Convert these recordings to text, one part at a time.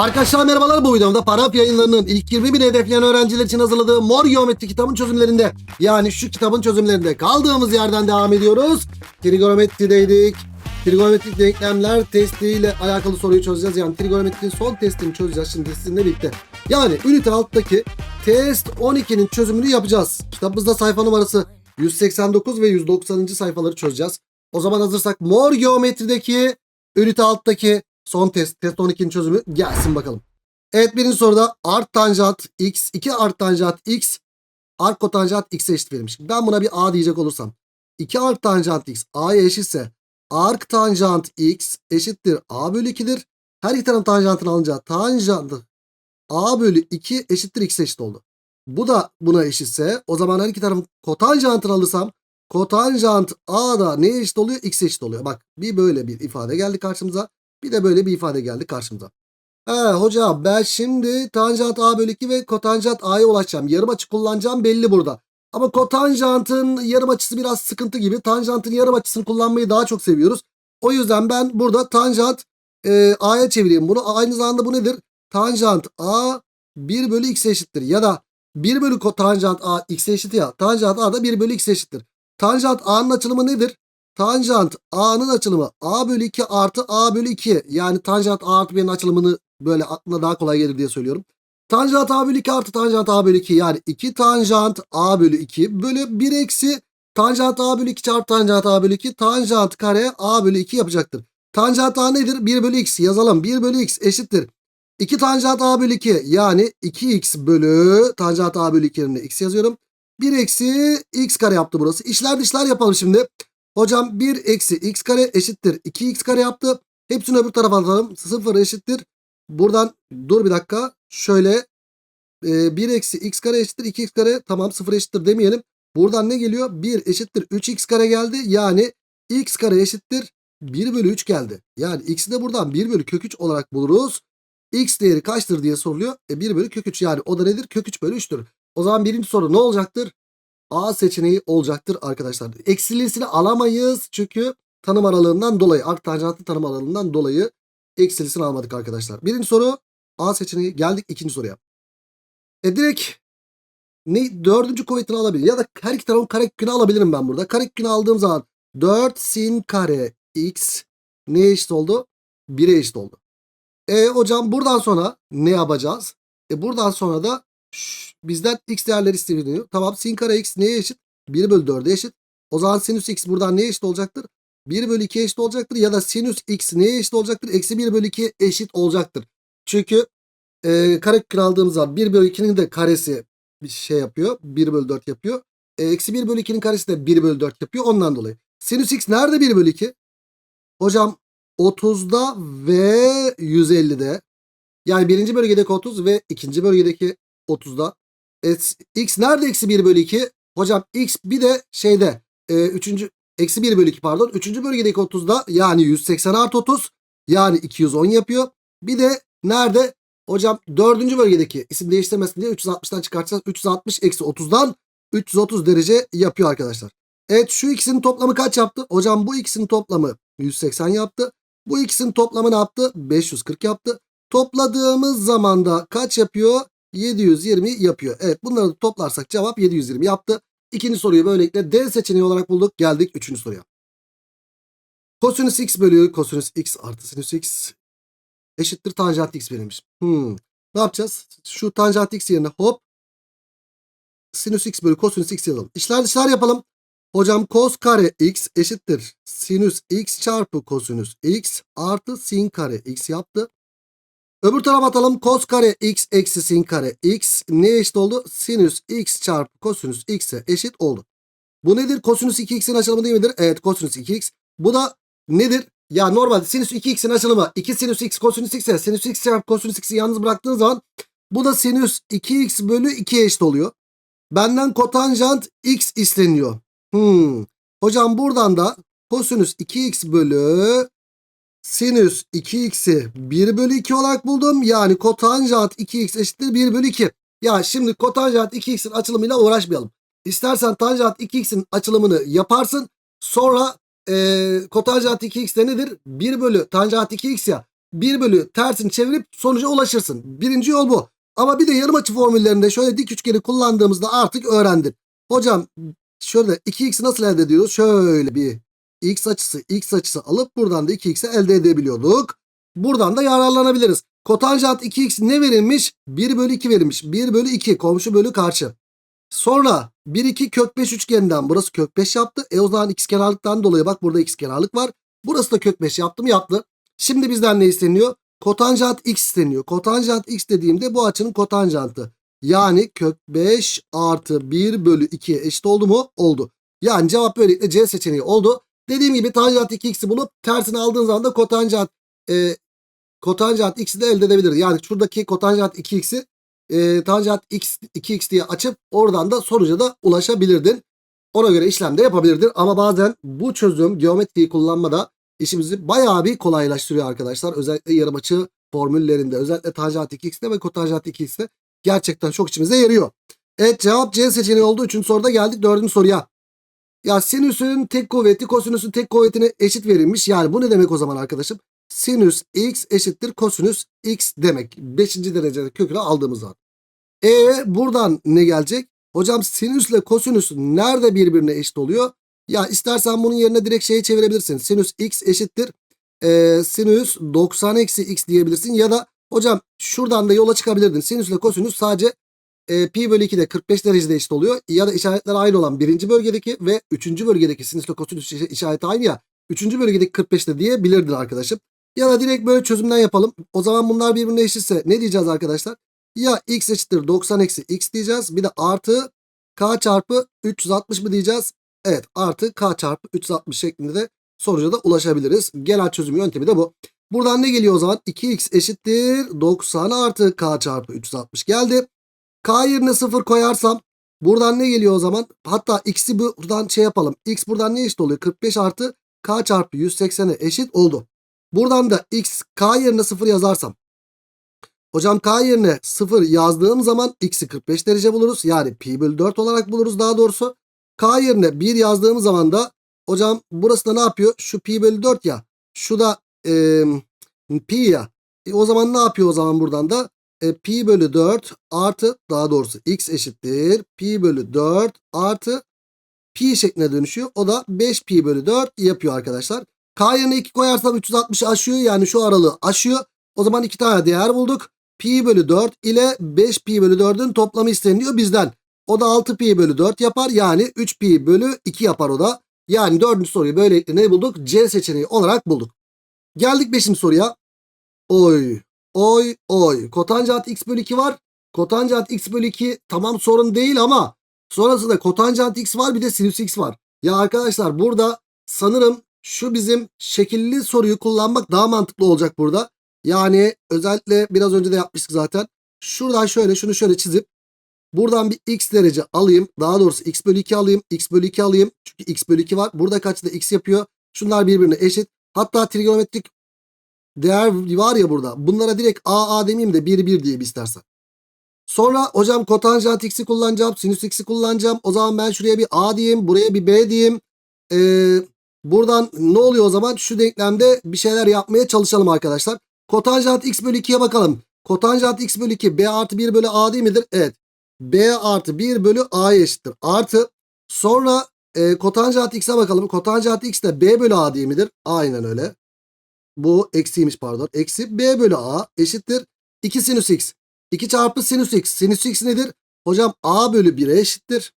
Arkadaşlar merhabalar bu videomda Parap yayınlarının ilk 20 bin hedefleyen öğrenciler için hazırladığı Mor Geometri kitabın çözümlerinde yani şu kitabın çözümlerinde kaldığımız yerden devam ediyoruz. Trigonometrideydik. Trigonometrik denklemler testiyle alakalı soruyu çözeceğiz. Yani trigonometrinin son testini çözeceğiz şimdi sizinle birlikte. Yani ünite alttaki test 12'nin çözümünü yapacağız. Kitabımızda sayfa numarası 189 ve 190. sayfaları çözeceğiz. O zaman hazırsak Mor Geometrideki ünite alttaki Son test. Test 12'nin çözümü gelsin bakalım. Evet birinci soruda art tanjant x 2 art tanjant x art kotanjant x'e eşit verilmiş. Ben buna bir a diyecek olursam 2 art tanjant x a'ya eşitse arc tanjant x eşittir a bölü 2'dir. Her iki tarafın tanjantını alınca tanjantı a bölü 2 eşittir x'e eşit oldu. Bu da buna eşitse o zaman her iki tarafın kotanjantını alırsam kotanjant a da neye eşit oluyor? x'e eşit oluyor. Bak bir böyle bir ifade geldi karşımıza. Bir de böyle bir ifade geldi karşımıza. He hocam ben şimdi tanjant a bölü 2 ve kotanjant a'ya ulaşacağım. Yarım açı kullanacağım belli burada. Ama kotanjantın yarım açısı biraz sıkıntı gibi. Tanjantın yarım açısını kullanmayı daha çok seviyoruz. O yüzden ben burada tanjant e, a'ya çevireyim bunu. Aynı zamanda bu nedir? Tanjant a 1 bölü x eşittir. Ya da 1 bölü tanjant a x eşit ya. Tanjant a da 1 bölü x eşittir. Tanjant a'nın açılımı nedir? Tanjant A'nın açılımı A bölü 2 artı A bölü 2. Yani tanjant A artı B'nin açılımını böyle aklına daha kolay gelir diye söylüyorum. Tanjant A bölü 2 artı tanjant A bölü 2 yani 2 tanjant A bölü 2 bölü 1 eksi tanjant A bölü 2 çarpı tanjant A bölü 2 tanjant kare A bölü 2 yapacaktır. Tanjant A nedir? 1 bölü x yazalım. 1 bölü x eşittir. 2 tanjant A bölü 2 yani 2x bölü tanjant A bölü 2 yerine x yazıyorum. 1 eksi x kare yaptı burası. İşler dışlar yapalım şimdi. Hocam 1 eksi x kare eşittir 2x kare yaptı. Hepsini öbür tarafa atalım. 0 eşittir. Buradan dur bir dakika. Şöyle e, 1 eksi x kare eşittir 2x kare. Tamam 0 eşittir demeyelim. Buradan ne geliyor? 1 eşittir 3x kare geldi. Yani x kare eşittir 1 bölü 3 geldi. Yani x'i de buradan 1 bölü kök 3 olarak buluruz. x değeri kaçtır diye soruluyor. E 1 bölü kök 3 yani o da nedir? Kök 3 bölü 3'tür. O zaman birinci soru ne olacaktır? A seçeneği olacaktır arkadaşlar. Eksilisini alamayız çünkü tanım aralığından dolayı art tanjantlı tanım aralığından dolayı eksilisini almadık arkadaşlar. Birinci soru A seçeneği geldik ikinci soruya. E direkt ne dördüncü kuvvetini alabilir ya da her iki tarafın karekökünü alabilirim ben burada. Karekökünü aldığım zaman 4 sin kare x ne eşit oldu? 1'e eşit oldu. E hocam buradan sonra ne yapacağız? E buradan sonra da Bizden x değerleri isteniyor. Tamam sin kare x neye eşit? 1 bölü 4'e eşit. O zaman sinüs x buradan neye eşit olacaktır? 1 bölü 2 eşit olacaktır. Ya da sinüs x neye eşit olacaktır? Eksi 1 bölü 2 eşit olacaktır. Çünkü e, karekök aldığımız zaman 1 bölü 2'nin de karesi bir şey yapıyor. 1 bölü 4 yapıyor. E, eksi 1 bölü 2'nin karesi de 1 bölü 4 yapıyor. Ondan dolayı. Sinüs x nerede 1 bölü 2? Hocam 30'da ve 150'de. Yani birinci bölgedeki 30 ve ikinci bölgedeki 30'da. E, x nerede eksi 1 bölü 2? Hocam x bir de şeyde e, eksi 1 bölü 2 pardon. Üçüncü bölgedeki 30'da yani 180 artı 30 yani 210 yapıyor. Bir de nerede? Hocam dördüncü bölgedeki isim değiştirmesin diye 360'tan çıkartacağız. 360 eksi 30'dan 330 derece yapıyor arkadaşlar. Evet şu ikisinin toplamı kaç yaptı? Hocam bu ikisinin toplamı 180 yaptı. Bu ikisinin toplamı ne yaptı? 540 yaptı. Topladığımız zaman da kaç yapıyor? 720 yapıyor. Evet bunları toplarsak cevap 720 yaptı. İkinci soruyu böylelikle D seçeneği olarak bulduk. Geldik üçüncü soruya. Kosinüs x bölü kosinüs x artı sinüs x eşittir tanjant x verilmiş. Hmm. Ne yapacağız? Şu tanjant x yerine hop sinüs x bölü kosinüs x yazalım. İşler dışlar yapalım. Hocam kos kare x eşittir sinüs x çarpı kosinüs x artı sin kare x yaptı. Öbür tarafa atalım. Kos kare x eksi sin kare x ne eşit oldu? Sinüs x çarpı kosinüs x'e eşit oldu. Bu nedir? Kosinüs 2x'in açılımı değil midir? Evet kosinüs 2x. Bu da nedir? Ya normalde sinüs 2x'in açılımı 2 sinüs x kosinüs x'e sinüs x çarpı kosinüs x'i yalnız bıraktığın zaman bu da sinüs 2x bölü 2'ye eşit oluyor. Benden kotanjant x isteniyor. Hmm. Hocam buradan da kosinüs 2x bölü sinüs 2x'i 1 bölü 2 olarak buldum. Yani kotanjant 2x eşittir 1 bölü 2. Ya şimdi kotanjant 2x'in açılımıyla uğraşmayalım. İstersen tanjant 2x'in açılımını yaparsın. Sonra e, kotanjant 2x de nedir? 1 bölü tanjant 2x ya. 1 bölü tersini çevirip sonuca ulaşırsın. Birinci yol bu. Ama bir de yarım açı formüllerinde şöyle dik üçgeni kullandığımızda artık öğrendin. Hocam şöyle 2x'i nasıl elde ediyoruz? Şöyle bir x açısı x açısı alıp buradan da 2x'i elde edebiliyorduk. Buradan da yararlanabiliriz. Kotanjant 2x ne verilmiş? 1 bölü 2 verilmiş. 1 bölü 2 komşu bölü karşı. Sonra 1 2 kök 5 üçgeninden burası kök 5 yaptı. E o zaman x kenarlıktan dolayı bak burada x kenarlık var. Burası da kök 5 yaptım yaptı. Şimdi bizden ne isteniyor? Kotanjant x isteniyor. Kotanjant x dediğimde bu açının kotanjantı. Yani kök 5 artı 1 bölü 2'ye eşit oldu mu? Oldu. Yani cevap böylelikle C seçeneği oldu. Dediğim gibi tanjant 2x'i bulup tersini aldığın zaman da kotanjant e, kotanjant x'i de elde edebiliriz. Yani şuradaki kotanjant 2x'i e, tanjant x 2x diye açıp oradan da sonuca da ulaşabilirdin. Ona göre işlem de yapabilirdin. Ama bazen bu çözüm geometriyi kullanmada işimizi bayağı bir kolaylaştırıyor arkadaşlar. Özellikle yarım açı formüllerinde özellikle tanjant 2x'te ve kotanjant 2x'te gerçekten çok işimize yarıyor. Evet cevap C seçeneği oldu. Üçüncü soruda geldik dördüncü soruya. Ya sinüsün tek kuvveti kosinüsün tek kuvvetine eşit verilmiş. Yani bu ne demek o zaman arkadaşım? Sinüs x eşittir kosinüs x demek. Beşinci derecede kökünü aldığımız zaman. E buradan ne gelecek? Hocam sinüsle kosinüs nerede birbirine eşit oluyor? Ya istersen bunun yerine direkt şeyi çevirebilirsin. Sinüs x eşittir. Ee, sinüs 90 eksi x diyebilirsin. Ya da hocam şuradan da yola çıkabilirdin. Sinüsle kosinüs sadece e, pi bölü 2'de 45 derecede eşit oluyor. Ya da işaretler aynı olan birinci bölgedeki ve üçüncü bölgedeki sinüsle kosinüs işareti aynı ya. Üçüncü bölgedeki 45'te diyebilirdin arkadaşım. Ya da direkt böyle çözümden yapalım. O zaman bunlar birbirine eşitse ne diyeceğiz arkadaşlar? Ya x eşittir 90 eksi x diyeceğiz. Bir de artı k çarpı 360 mı diyeceğiz? Evet artı k çarpı 360 şeklinde de sonuca da ulaşabiliriz. Genel çözüm yöntemi de bu. Buradan ne geliyor o zaman? 2x eşittir 90 artı k çarpı 360 geldi. K yerine 0 koyarsam buradan ne geliyor o zaman? Hatta x'i buradan şey yapalım. x buradan ne eşit oluyor? 45 artı k çarpı 180'e eşit oldu. Buradan da x k yerine 0 yazarsam. Hocam k yerine 0 yazdığım zaman x'i 45 derece buluruz. Yani pi bölü 4 olarak buluruz daha doğrusu. K yerine 1 yazdığım zaman da hocam burası da ne yapıyor? Şu pi bölü 4 ya. Şu da e, pi ya. E, o zaman ne yapıyor o zaman buradan da? E, pi bölü 4 artı daha doğrusu x eşittir. Pi bölü 4 artı pi şekline dönüşüyor. O da 5 pi bölü 4 yapıyor arkadaşlar. K yerine 2 koyarsam 360'ı aşıyor. Yani şu aralığı aşıyor. O zaman iki tane değer bulduk. Pi bölü 4 ile 5 pi bölü 4'ün toplamı isteniyor bizden. O da 6 pi bölü 4 yapar. Yani 3 pi bölü 2 yapar o da. Yani dördüncü soruyu böylelikle ne bulduk? C seçeneği olarak bulduk. Geldik beşinci soruya. Oy. Oy oy. Kotanjant x bölü 2 var. Kotanjant x bölü 2 tamam sorun değil ama sonrasında kotanjant x var bir de sinüs x var. Ya arkadaşlar burada sanırım şu bizim şekilli soruyu kullanmak daha mantıklı olacak burada. Yani özellikle biraz önce de yapmıştık zaten. Şuradan şöyle şunu şöyle çizip buradan bir x derece alayım. Daha doğrusu x bölü 2 alayım. x bölü 2 alayım. Çünkü x bölü 2 var. Burada kaçta x yapıyor. Şunlar birbirine eşit. Hatta trigonometrik değer var ya burada. Bunlara direkt a a demeyeyim de 1 1 diye bir istersen. Sonra hocam kotanjant x'i kullanacağım. Sinüs x'i kullanacağım. O zaman ben şuraya bir a diyeyim. Buraya bir b diyeyim. Ee, buradan ne oluyor o zaman? Şu denklemde bir şeyler yapmaya çalışalım arkadaşlar. Kotanjant x bölü 2'ye bakalım. Kotanjant x bölü 2 b artı 1 bölü a değil midir? Evet. b artı 1 bölü a'ya eşittir. Artı sonra e, kotanjant x'e bakalım. Kotanjant x de b bölü a değil midir? Aynen öyle. Bu eksiymiş pardon. Eksi b bölü a eşittir. 2 sinüs x. 2 çarpı sinüs x. Sinüs x nedir? Hocam a bölü 1'e eşittir.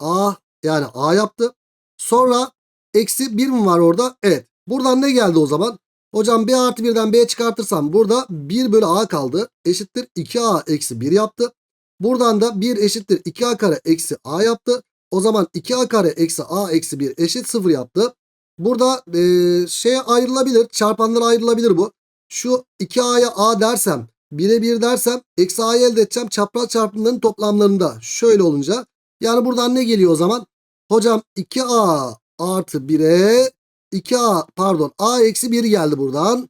a yani a yaptı. Sonra eksi 1 mi var orada? Evet. Buradan ne geldi o zaman? Hocam b artı 1'den b çıkartırsam burada 1 bölü a kaldı. Eşittir 2a eksi 1 yaptı. Buradan da 1 eşittir 2a kare eksi a yaptı. O zaman 2a kare eksi a eksi 1 eşit 0 yaptı. Burada e, şeye ayrılabilir. Çarpanlara ayrılabilir bu. Şu 2a'ya a dersem 1'e 1 dersem eksi a'yı elde edeceğim. Çapraz çarpımların toplamlarında şöyle olunca. Yani buradan ne geliyor o zaman? Hocam 2a artı 1'e 2a pardon a eksi 1 geldi buradan.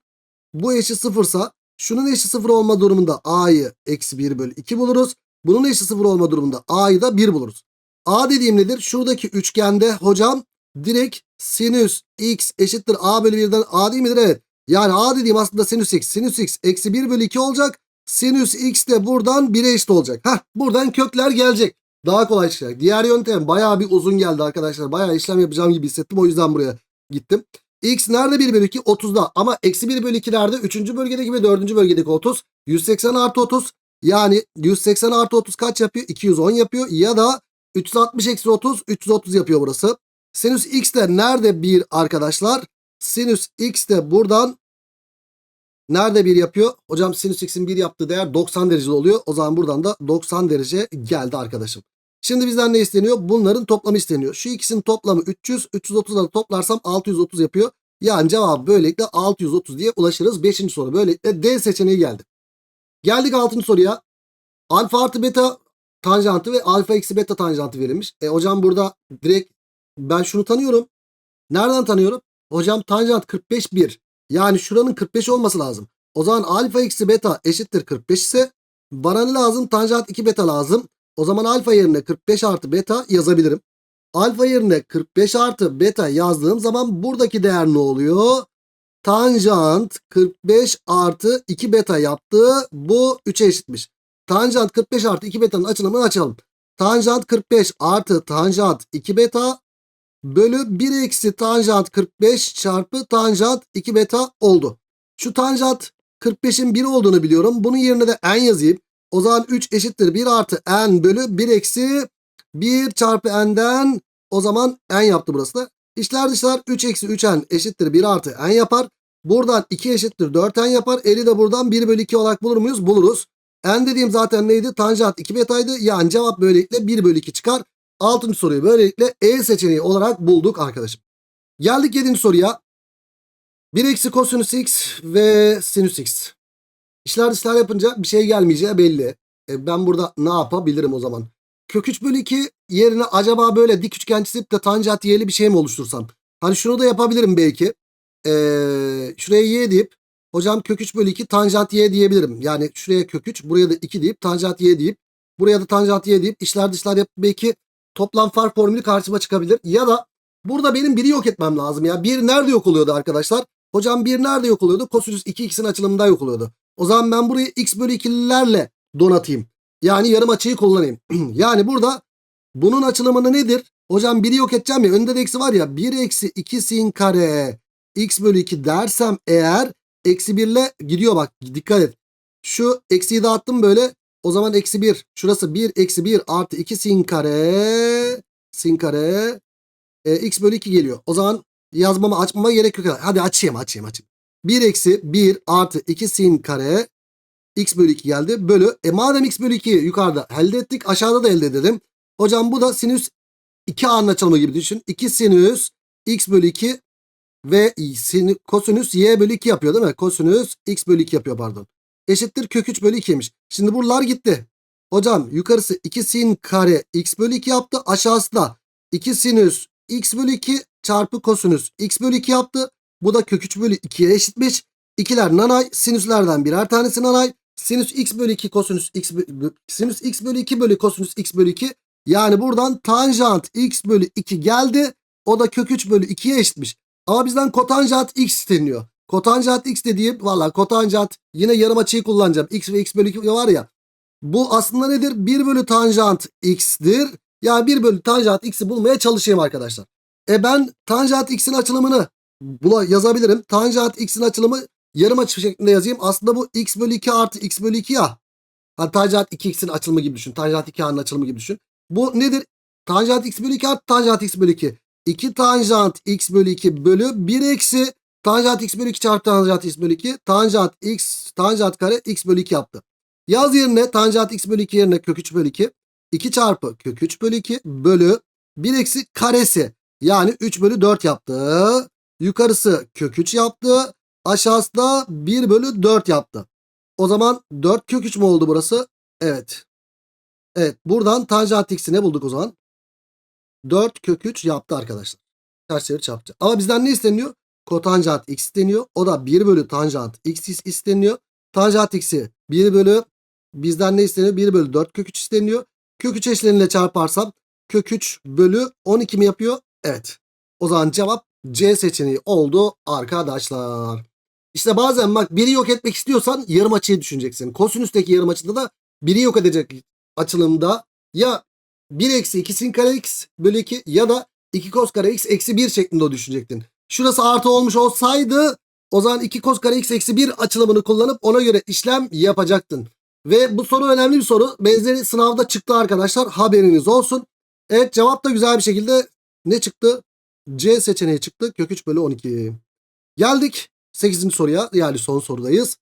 Bu eşit sıfırsa şunun eşit sıfır olma durumunda a'yı eksi 1 bölü 2 buluruz. Bunun eşit sıfır olma durumunda a'yı da 1 buluruz. a dediğim nedir? Şuradaki üçgende hocam direkt sinüs x eşittir a bölü 1'den a değil midir? Evet. Yani A dediğim aslında sinüs x. Sinüs x eksi 1 bölü 2 olacak. Sinüs x de buradan 1'e eşit olacak. Heh buradan kökler gelecek. Daha kolay çıkacak. Diğer yöntem bayağı bir uzun geldi arkadaşlar. Bayağı işlem yapacağım gibi hissettim. O yüzden buraya gittim. X nerede 1 bölü 2? 30'da. Ama eksi 1 bölü 2 nerede? 3. bölgedeki ve 4. bölgedeki 30. 180 artı 30. Yani 180 artı 30 kaç yapıyor? 210 yapıyor. Ya da 360 eksi 30 330 yapıyor burası. Sinüs x de nerede 1 arkadaşlar? Sinüs x de buradan nerede 1 yapıyor? Hocam sinüs x'in 1 yaptığı değer 90 derece oluyor. O zaman buradan da 90 derece geldi arkadaşım. Şimdi bizden ne isteniyor? Bunların toplamı isteniyor. Şu ikisinin toplamı 300. 330'ları toplarsam 630 yapıyor. Yani cevap böylelikle 630 diye ulaşırız. 5. soru böylelikle D seçeneği geldi. Geldik 6. soruya. Alfa artı beta tanjantı ve alfa eksi beta tanjantı verilmiş. E hocam burada direkt ben şunu tanıyorum. Nereden tanıyorum? Hocam tanjant 45 1. Yani şuranın 45 olması lazım. O zaman alfa eksi beta eşittir 45 ise bana ne lazım? Tanjant 2 beta lazım. O zaman alfa yerine 45 artı beta yazabilirim. Alfa yerine 45 artı beta yazdığım zaman buradaki değer ne oluyor? Tanjant 45 artı 2 beta yaptı. Bu 3'e eşitmiş. Tanjant 45 artı 2 beta'nın açılımını açalım. Tanjant 45 artı tanjant 2 beta bölü 1 eksi tanjant 45 çarpı tanjant 2 beta oldu. Şu tanjant 45'in 1 olduğunu biliyorum. Bunun yerine de n yazayım. O zaman 3 eşittir 1 artı n bölü 1 eksi 1 çarpı n'den o zaman n yaptı burası da. İşler dışlar 3 eksi 3n eşittir 1 artı n yapar. Buradan 2 eşittir 4n yapar. Eli de buradan 1 bölü 2 olarak bulur muyuz? Buluruz. N dediğim zaten neydi? Tanjant 2 betaydı. Yani cevap böylelikle 1 bölü 2 çıkar. 6. soruyu böylelikle E seçeneği olarak bulduk arkadaşım. Geldik 7. soruya. 1 eksi kosinüs x ve sinüs x. İşler dışlar yapınca bir şey gelmeyeceği belli. E ben burada ne yapabilirim o zaman? Kök 3 bölü 2 yerine acaba böyle dik üçgen çizip de tanjant y'li bir şey mi oluştursam? Hani şunu da yapabilirim belki. Ee, şuraya y deyip hocam kök 3 bölü 2 tanjant y diyebilirim. Yani şuraya kök 3 buraya da 2 deyip tanjant y deyip buraya da tanjant y deyip işler dışlar yapıp belki toplam fark formülü karşıma çıkabilir. Ya da burada benim biri yok etmem lazım ya. Bir nerede yok oluyordu arkadaşlar? Hocam bir nerede yok oluyordu? Kosinüs 2 x'in açılımında yok oluyordu. O zaman ben burayı x bölü 2'lilerle donatayım. Yani yarım açıyı kullanayım. yani burada bunun açılımını nedir? Hocam biri yok edeceğim ya. Önde de eksi var ya. 1 eksi 2 sin kare x bölü 2 dersem eğer eksi 1 ile gidiyor bak. Dikkat et. Şu eksiyi dağıttım böyle. O zaman eksi 1. Şurası 1 eksi 1 artı 2 sin kare. Sin kare. E, x bölü 2 geliyor. O zaman yazmama açmama gerek yok. Hadi açayım açayım açayım. 1 eksi 1 artı 2 sin kare x bölü 2 geldi. Bölü. E madem x bölü 2'yi yukarıda elde ettik aşağıda da elde edelim. Hocam bu da sinüs 2 a'nın açılımı gibi düşün. 2 sinüs x bölü 2 ve sinüs, kosinüs y bölü 2 yapıyor değil mi? Kosinüs x bölü 2 yapıyor pardon. Eşittir kök 3 bölü 2'ymiş. Şimdi buralar gitti. Hocam yukarısı 2 sin kare x bölü 2 yaptı. Aşağısı da 2 sinüs x bölü 2 çarpı kosinüs x bölü 2 yaptı. Bu da kök 3 bölü 2'ye eşitmiş. İkiler nanay. Sinüslerden birer tanesi nanay. Sinüs x bölü 2 kosinüs x bölü, sinüs x bölü 2 bölü kosinüs x bölü 2. Yani buradan tanjant x bölü 2 geldi. O da kök 3 bölü 2'ye eşitmiş. Ama bizden kotanjant x isteniyor. Kotanjant x dediğim valla kotanjant yine yarım açıyı kullanacağım. x ve x bölü 2 var ya. Bu aslında nedir? 1 bölü tanjant x'tir. Yani 1 bölü tanjant x'i bulmaya çalışayım arkadaşlar. E ben tanjant x'in açılımını yazabilirim. Tanjant x'in açılımı yarım açı şeklinde yazayım. Aslında bu x bölü 2 artı x bölü 2 ya. Hani tanjant 2x'in açılımı gibi düşün. Tanjant 2a'nın açılımı gibi düşün. Bu nedir? Tanjant x bölü 2 artı tanjant x bölü 2. 2 tanjant x bölü 2 bölü 1 eksi tanjant x bölü 2 çarpı tanjant x bölü 2. Tanjant x tanjant kare x bölü 2 yaptı. Yaz yerine tanjant x bölü 2 yerine kök 3 bölü 2. 2 çarpı kök 3 bölü 2 bölü 1 eksi karesi. Yani 3 bölü 4 yaptı. Yukarısı kök 3 yaptı. Aşağısı da 1 bölü 4 yaptı. O zaman 4 kök 3 mü oldu burası? Evet. Evet buradan tanjant x'i ne bulduk o zaman? 4 kök 3 yaptı arkadaşlar. Ters çevir çarptı. Ama bizden ne isteniyor? Kotanjant x isteniyor. O da 1 bölü tanjant x isteniyor. Tanjant x'i 1 bölü bizden ne isteniyor? 1 bölü 4 kök 3 isteniyor. Kök 3 eşleniyle çarparsam kök 3 bölü 12 mi yapıyor? Evet. O zaman cevap C seçeneği oldu arkadaşlar. İşte bazen bak biri yok etmek istiyorsan yarım açıyı düşüneceksin. Kosinüsteki yarım açıda da biri yok edecek açılımda ya 1 eksi 2 sin kare x bölü 2 ya da 2 kos kare x eksi 1 şeklinde düşünecektin. Şurası artı olmuş olsaydı o zaman 2 kos kare x eksi 1 açılımını kullanıp ona göre işlem yapacaktın. Ve bu soru önemli bir soru. Benzeri sınavda çıktı arkadaşlar. Haberiniz olsun. Evet cevap da güzel bir şekilde ne çıktı? C seçeneği çıktı. Kök 3 bölü 12. Geldik 8. soruya. Yani son sorudayız.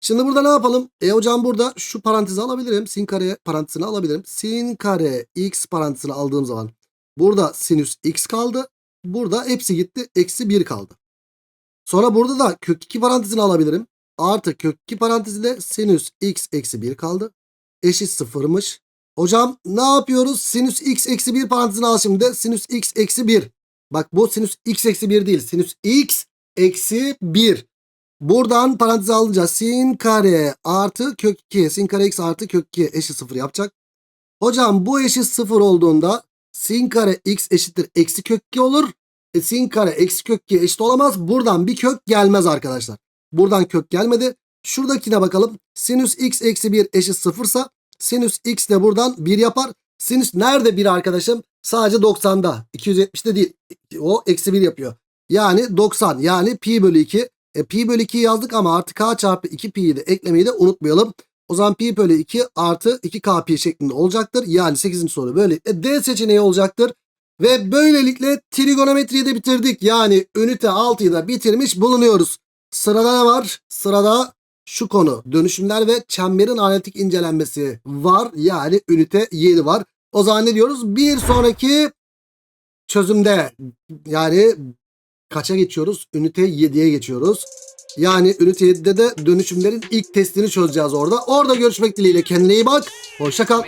Şimdi burada ne yapalım? E hocam burada şu parantezi alabilirim. Sin kare parantezini alabilirim. Sin kare x parantezini aldığım zaman burada sinüs x kaldı. Burada hepsi gitti. Eksi 1 kaldı. Sonra burada da kök 2 parantezini alabilirim. Artı kök 2 parantezinde sinüs x eksi 1 kaldı. Eşit sıfırmış. Hocam ne yapıyoruz? Sinüs x eksi 1 parantezini al şimdi. Sinüs x eksi 1. Bak bu sinüs x eksi 1 değil. Sinüs x eksi 1. Buradan parantez alınca sin kare artı kök 2. Sin kare x artı kök 2 eşit 0 yapacak. Hocam bu eşit 0 olduğunda sin kare x eşittir eksi kök 2 olur. E, sin kare eksi kök 2 eşit olamaz. Buradan bir kök gelmez arkadaşlar. Buradan kök gelmedi. Şuradakine bakalım. Sinüs x eksi 1 eşit 0 ise sinüs x de buradan 1 yapar. Sinüs nerede 1 arkadaşım? Sadece 90'da. 270'de değil. O eksi 1 yapıyor. Yani 90 yani pi bölü 2. E, pi bölü 2 yazdık ama artı k çarpı 2 pi'yi de eklemeyi de unutmayalım. O zaman pi bölü 2 artı 2k pi şeklinde olacaktır. Yani 8. soru böylelikle D seçeneği olacaktır. Ve böylelikle trigonometriyi de bitirdik. Yani ünite 6'yı da bitirmiş bulunuyoruz. Sırada ne var? Sırada şu konu dönüşümler ve çemberin analitik incelenmesi var. Yani ünite 7 var. O zaman ne diyoruz? Bir sonraki çözümde yani kaça geçiyoruz? Ünite 7'ye geçiyoruz. Yani ünite 7'de de dönüşümlerin ilk testini çözeceğiz orada. Orada görüşmek dileğiyle. Kendine iyi bak. Hoşça kal.